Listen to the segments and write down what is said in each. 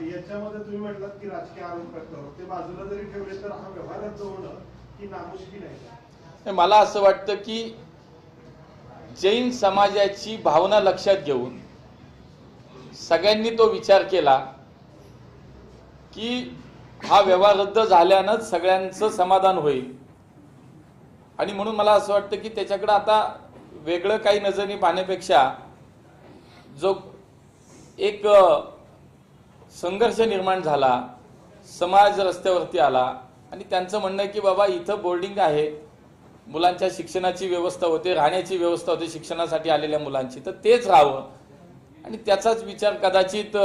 याच्यामध्ये तुम्ही म्हटलात की राजकीय आरोप करतो ते बाजूला जरी ठेवले तर हा व्यवहार रद्द होणं ही नामुष्की नाही मला असं वाटतं की जैन समाजाची भावना लक्षात घेऊन सगळ्यांनी तो विचार केला की हा व्यवहार रद्द झाल्यानंच सगळ्यांचं समाधान होईल. आणि म्हणून मला असं वाटतं की त्याच्याकडं आता वेगळं काही नजरेने पाहण्यापेक्षा जो एक संघर्ष निर्माण झाला समाज रस्त्यावरती आला आणि त्यांचं म्हणणं आहे की बाबा इथं बोर्डिंग आहे. मुलांच्या शिक्षणाची व्यवस्था होते राहण्याची व्यवस्था होते शिक्षणासाठी आलेल्या मुलांची. तर तेच राहावं. आणि त्याचाच विचार कदाचित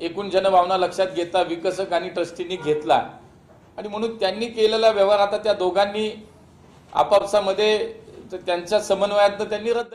एकूण जनभावना लक्षात घेता विकसक आणि ट्रस्टींनी घेतला. आणि म्हणून त्यांनी केलेला व्यवहार आता त्या दोघांनी आपापसामध्ये त्यांच्या समन्वयातनं त्यांनी रद्द